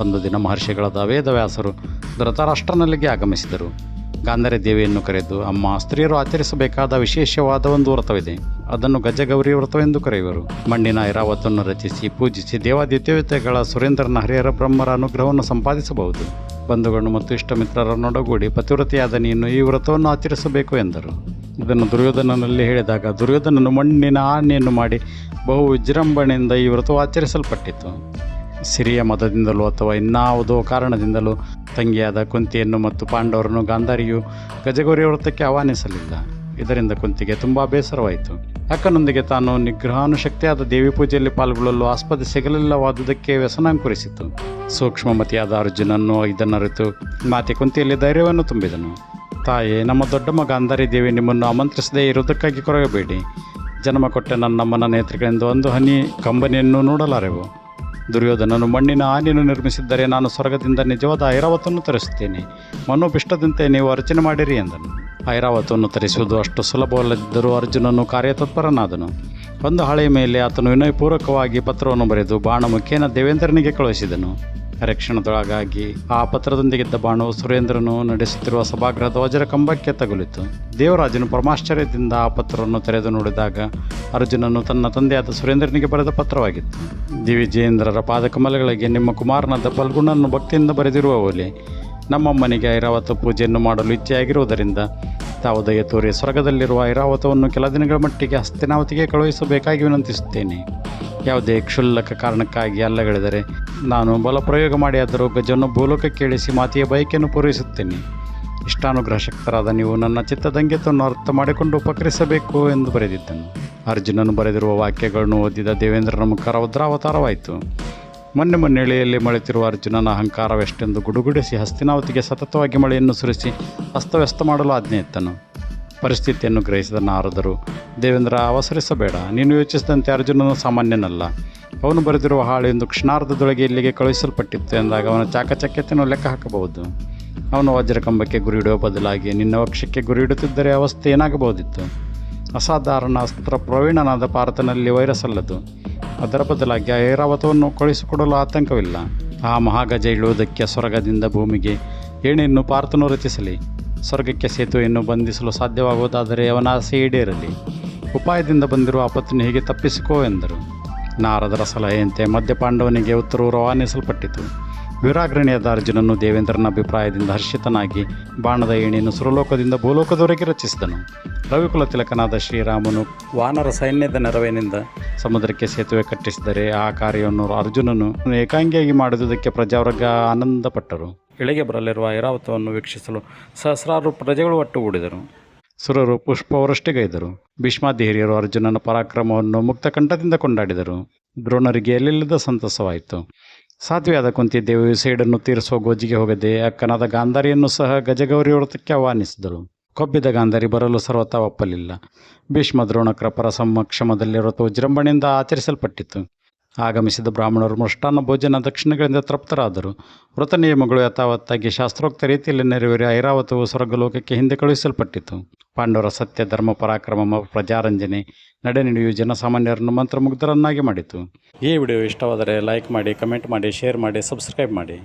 ಒಂದು ದಿನ ಮಹರ್ಷಿಗಳಾದ ವೇದವ್ಯಾಸರು ಧೃತರಾಷ್ಟ್ರನಲ್ಲಿಗೆ ಆಗಮಿಸಿದರು. ಗಾಂಧಾರಿ ದೇವಿಯನ್ನು ಕರೆದು, ಅಮ್ಮ, ಸ್ತ್ರೀಯರು ಆಚರಿಸಬೇಕಾದ ವಿಶೇಷವಾದ ಒಂದು ವ್ರತವಿದೆ. ಅದನ್ನು ಗಜಗೌರಿ ವ್ರತವೆಂದು ಕರೆಯುವರು. ಮಣ್ಣಿನ ಐರಾವತನ್ನು ರಚಿಸಿ, ಪೂಜಿಸಿ ದೇವಾದಿದೇವತೆಗಳ ಸುರೇಂದ್ರನ ಹರಿಹರ ಬ್ರಹ್ಮರ ಅನುಗ್ರಹವನ್ನು ಸಂಪಾದಿಸಬಹುದು. ಬಂಧುಗಳು ಮತ್ತು ಇಷ್ಟಮಿತ್ರರನ್ನೊಡಗೂಡಿ ಪತಿವ್ರತಿಯಾದ ನೀನು ಈ ವ್ರತವನ್ನು ಆಚರಿಸಬೇಕು ಎಂದರು. ಇದನ್ನು ದುರ್ಯೋಧನನಲ್ಲಿ ಹೇಳಿದಾಗ ದುರ್ಯೋಧನನು ಮಣ್ಣಿನ ಆನೆಯನ್ನು ಮಾಡಿ ಬಹು ವಿಜೃಂಭಣೆಯಿಂದ ಈ ವ್ರತವು ಆಚರಿಸಲ್ಪಟ್ಟಿತು. ಸಿರಿಯ ಮತದಿಂದಲೋ ಅಥವಾ ಇನ್ನಾವುದೋ ಕಾರಣದಿಂದಲೋ ತಂಗಿಯಾದ ಕುಂತಿಯನ್ನು ಮತ್ತು ಪಾಂಡವರನ್ನು ಗಾಂಧಾರಿಯು ಗಜಗೌರಿ ವೃತ್ತಕ್ಕೆ ಆಹ್ವಾನಿಸಲಿಲ್ಲ. ಇದರಿಂದ ಕುಂತಿಗೆ ತುಂಬ ಬೇಸರವಾಯಿತು. ಅಕ್ಕನೊಂದಿಗೆ ತಾನು ನಿಗ್ರಹಾನುಶಕ್ತಿಯಾದ ದೇವಿ ಪೂಜೆಯಲ್ಲಿ ಪಾಲ್ಗೊಳ್ಳಲು ಆಸ್ಪದ ಸಿಗಲಿಲ್ಲವಾದುದಕ್ಕೆ ವ್ಯಸನಾಂಕುರಿಸಿತು. ಸೂಕ್ಷ್ಮಮತಿಯಾದ ಅರ್ಜುನನ್ನು ಇದನ್ನರಿತು ಮಾತೆ ಕುಂತಿಯಲ್ಲಿ ಧೈರ್ಯವನ್ನು ತುಂಬಿದನು. ತಾಯೇ, ನಮ್ಮ ದೊಡ್ಡ ಮಗ ಗಾಂಧಾರಿ ದೇವಿ ನಿಮ್ಮನ್ನು ಆಮಂತ್ರಿಸದೇ ಇರುವುದಕ್ಕಾಗಿ ಕೊರಗಬೇಡಿ. ಜನ್ಮ ಕೊಟ್ಟ ನನ್ನಮ್ಮನ ನೇತ್ರಗಳಿಂದ ಒಂದು ಹನಿ ಕಂಬನಿಯನ್ನು ನೋಡಲಾರೆವು. ದುರ್ಯೋಧನನು ಮಣ್ಣಿನ ಆನೆಯನ್ನು ನಿರ್ಮಿಸಿದ್ದರೆ ನಾನು ಸ್ವರ್ಗದಿಂದ ನಿಜವಾದ ಐರಾವತನ್ನು ತರಿಸುತ್ತೇನೆ. ಮನೋಭಿಷ್ಟದಂತೆ ನೀವು ಅರ್ಚನೆ ಮಾಡಿರಿ ಎಂದನು. ಐರಾವತವನ್ನು ತರಿಸುವುದು ಅಷ್ಟು ಸುಲಭವಲ್ಲದಿದ್ದರೂ ಅರ್ಜುನನು ಕಾರ್ಯತತ್ಪರನಾದನು. ಒಂದು ಹಳೆಯ ಮೇಲೆ ಆತನು ವಿನಯಪೂರ್ವಕವಾಗಿ ಪತ್ರವನ್ನು ಬರೆದು ಬಾಣ ಮುಖೇನ ದೇವೇಂದ್ರನಿಗೆ ಕಳುಹಿಸಿದನು. ರಕ್ಷಣದೊಳಗಾಗಿ ಆ ಪತ್ರದೊಂದಿಗಿದ್ದ ಬಾಣು ಸುರೇಂದ್ರನು ನಡೆಸುತ್ತಿರುವ ಸಭಾಗೃಹದ ವಜ್ರ ಕಂಬಕ್ಕೆ ತಗುಲಿತು. ದೇವರಾಜನು ಪರಮಾಶ್ಚರ್ಯದಿಂದ ಆ ಪತ್ರವನ್ನು ತೆರೆದು ನೋಡಿದಾಗ ಅರ್ಜುನನು ತನ್ನ ತಂದೆಯಾದ ಸುರೇಂದ್ರನಿಗೆ ಬರೆದ ಪತ್ರವಾಗಿತ್ತು. ದಿವಿಜೇಂದ್ರರ ಪಾದಕಮಲಗಳಿಗೆ ನಿಮ್ಮ ಕುಮಾರನಾದ ಫಲ್ಗುಣನ್ನು ಭಕ್ತಿಯಿಂದ ಬರೆದಿರುವ ಓಲೆ ನಮ್ಮಮ್ಮನಿಗೆ ಐರಾವತ ಪೂಜೆಯನ್ನು ಮಾಡಲು ಇಚ್ಛೆಯಾಗಿರುವುದರಿಂದ ತಾವು ದಯ ತೋರಿ ಸ್ವರ್ಗದಲ್ಲಿರುವ ಐರಾವತವನ್ನು ಕೆಲ ದಿನಗಳ ಮಟ್ಟಿಗೆ ಹಸ್ತಿನಾವತಿಗೆ ಕಳುಹಿಸಬೇಕಾಗಿ ವಿನಂತಿಸುತ್ತೇನೆ. ಯಾವುದೇ ಕ್ಷುಲ್ಲಕ ಕಾರಣಕ್ಕಾಗಿ ಅಲ್ಲಗಳಿದರೆ ನಾನು ಬಲಪ್ರಯೋಗ ಮಾಡಿ ಆದರೂ ಗಜವನ್ನು ಭೂಲೋಕಕ್ಕೆ ಕೇಳಿಸಿ ಮಾತೆಯ ಬಯಕೆಯನ್ನು ಪೂರೈಸುತ್ತೇನೆ. ಇಷ್ಟಾನುಗ್ರಹ ಶಕ್ತರಾದ ನೀವು ನನ್ನ ಚಿತ್ತದಂಗೆತನ್ನು ಅರ್ಥ ಮಾಡಿಕೊಂಡು ಉಪಕರಿಸಬೇಕು ಎಂದು ಬರೆದಿದ್ದನು. ಅರ್ಜುನನು ಬರೆದಿರುವ ವಾಕ್ಯಗಳನ್ನು ಓದಿದ ದೇವೇಂದ್ರನ ಮುಖರ ಉದ್ರಾವತಾರವಾಯಿತು ಮೊನ್ನೆ ಮೊನ್ನೆಳೆಯಲ್ಲಿ ಮಳೆತಿರುವ ಅರ್ಜುನನ ಅಹಂಕಾರವೆಷ್ಟೆಂದು ಗುಡುಗುಡಿಸಿ ಹಸ್ತಿನಾವತಿಗೆ ಸತತವಾಗಿ ಮಳೆಯನ್ನು ಸುರಿಸಿ ಅಸ್ತವ್ಯಸ್ತ ಮಾಡಲು ಆಜ್ಞೆ ಇತ್ತನು ಪರಿಸ್ಥಿತಿಯನ್ನು ಗ್ರಹಿಸಿದ ನಾರದರು, ದೇವೇಂದ್ರ, ಅವಸರಿಸಬೇಡ. ನೀನು ಯೋಚಿಸಿದಂತೆ ಅರ್ಜುನನು ಸಾಮಾನ್ಯನಲ್ಲ. ಅವನು ಬರೆದಿರುವ ಹಾಳೆಯೊಂದು ಕ್ಷಣಾರ್ಧದೊಳಗೆ ಇಲ್ಲಿಗೆ ಕಳುಹಿಸಲ್ಪಟ್ಟಿತ್ತು ಎಂದಾಗ ಅವನ ಚಾಕಚಕ್ಯತೆಯನ್ನು ಲೆಕ್ಕ ಹಾಕಬಹುದು. ಅವನು ವಜ್ರಕಂಬಕ್ಕೆ ಗುರಿಯಿಡುವ ಬದಲಾಗಿ ನಿನ್ನ ವಕ್ಷಕ್ಕೆ ಗುರಿಯಿಡುತ್ತಿದ್ದರೆ ಅವಸ್ಥೆ ಏನಾಗಬಹುದಿತ್ತು? ಅಸಾಧಾರಣ ಅಸ್ತ್ರ ಪ್ರವೀಣನಾದ ಪಾರ್ಥನಲ್ಲಿ ವೈರಸ್ ಅಲ್ಲದು ಅದರ ಬದಲಾಗಿ ಐರಾವತವನ್ನು ಕಳುಹಿಸಿಕೊಡಲು ಆತಂಕವಿಲ್ಲ. ಆ ಮಹಾಗಜ ಇಳುವುದಕ್ಕೆ ಸ್ವರ್ಗದಿಂದ ಭೂಮಿಗೆ ಏಣೆಯನ್ನು ಪಾರ್ಥನು ರಚಿಸಲಿ. ಸ್ವರ್ಗಕ್ಕೆ ಸೇತುವೆಯನ್ನು ಬಂಧಿಸಲು ಸಾಧ್ಯವಾಗುವುದಾದರೆ ಅವನ ಆಸೆ ಈಡೇರಲಿ. ಉಪಾಯದಿಂದ ಬಂದಿರುವ ಆಪತ್ತನ್ನು ಹೇಗೆ ತಪ್ಪಿಸಿಕೋ ಎಂದರು. ನಾರದರ ಸಲಹೆಯಂತೆ ಮಧ್ಯಪಾಂಡವನಿಗೆ ಉತ್ತರವು ರವಾನಿಸಲ್ಪಟ್ಟಿತು. ವೀರಾಗ್ರಣಿಯಾದ ಅರ್ಜುನನು ದೇವೇಂದ್ರನ ಅಭಿಪ್ರಾಯದಿಂದ ಹರ್ಷಿತನಾಗಿ ಬಾಣದ ಏಣಿಯನ್ನು ಸುರಲೋಕದಿಂದ ಭೂಲೋಕದವರೆಗೆ ರಚಿಸಿದನು. ರವಿಕುಲ ತಿಲಕನಾದ ಶ್ರೀರಾಮನು ವಾನರ ಸೈನ್ಯದ ನೆರವಿನಿಂದ ಸಮುದ್ರಕ್ಕೆ ಸೇತುವೆ ಕಟ್ಟಿಸಿದರೆ ಆ ಕಾರ್ಯವನ್ನು ಅರ್ಜುನನು ಏಕಾಂಗಿಯಾಗಿ ಮಾಡಿದುದಕ್ಕೆ ಪ್ರಜಾವರ್ಗ ಆನಂದಪಟ್ಟರು. ಇಳೆಗೆ ಬರಲಿರುವ ಐರಾವತವನ್ನು ವೀಕ್ಷಿಸಲು ಸಹಸ್ರಾರು ಪ್ರಜೆಗಳು ಒಟ್ಟುಗೂಡಿದರು. ಸುರರು ಪುಷ್ಪವೃಷ್ಟಿಗೈದರು ಭೀಷ್ಮಾದಿ ಹಿರಿಯರು ಅರ್ಜುನನ ಪರಾಕ್ರಮವನ್ನು ಮುಕ್ತಕಂಠದಿಂದ ಕೊಂಡಾಡಿದರು. ದ್ರೋಣರಿಗೆ ಎಲ್ಲಿಲ್ಲದ ಸಂತಸವಾಯಿತು. ಸಾಧ್ವಿಯಾದ ಕುಂತಿ ದೇವಿಯು ಸೇಡನ್ನು ತೀರಿಸುವ ಗೋಜಿಗೆ ಹೋಗದೆ ಅಕ್ಕನಾದ ಗಾಂಧಾರಿಯನ್ನು ಸಹ ಗಜಗೌರಿ ವ್ರತಕ್ಕೆ ಆಹ್ವಾನಿಸಿದಳು ಕೊಬ್ಬಿದ ಗಾಂಧಾರಿ ಬರಲು ಸರ್ವತಾ ಒಪ್ಪಲಿಲ್ಲ. ಭೀಷ್ಮ ದ್ರೋಣಕರ ಪರ ಸಮಕ್ಷಮದಲ್ಲಿ ವ್ರತ ವಿಜೃಂಭಣೆಯಿಂದ ಆಚರಿಸಲ್ಪಟ್ಟಿತು. ಆಗಮಿಸಿದ ಬ್ರಾಹ್ಮಣರು ಮೃಷ್ಟಾನ್ನ ಭೋಜನ ದಕ್ಷಿಣಗಳಿಂದ ತೃಪ್ತರಾದರು. ವೃತ ನಿಯಮಗಳು ಯಥಾವತ್ತಾಗಿ ಶಾಸ್ತ್ರೋಕ್ತ ರೀತಿಯಲ್ಲಿ ನೆರವೇರಿ ಐರಾವತವು ಸ್ವರ್ಗಲೋಕಕ್ಕೆ ಹಿಂದೆ ಕಳುಹಿಸಲ್ಪಟ್ಟಿತು. ಪಾಂಡವರ ಸತ್ಯ, ಧರ್ಮ, ಪರಾಕ್ರಮ, ಪ್ರಜಾರಂಜನೆ ಪ್ರಜಾರಂಜನೆ ನಡೆನುಡಿಯು ಜನಸಾಮಾನ್ಯರನ್ನು ಮಂತ್ರಮುಗ್ಧರನ್ನಾಗಿ ಮಾಡಿತು. ಈ ವಿಡಿಯೋ ಇಷ್ಟವಾದರೆ ಲೈಕ್ ಮಾಡಿ, ಕಮೆಂಟ್ ಮಾಡಿ, ಶೇರ್ ಮಾಡಿ, ಸಬ್ಸ್ಕ್ರೈಬ್ ಮಾಡಿ.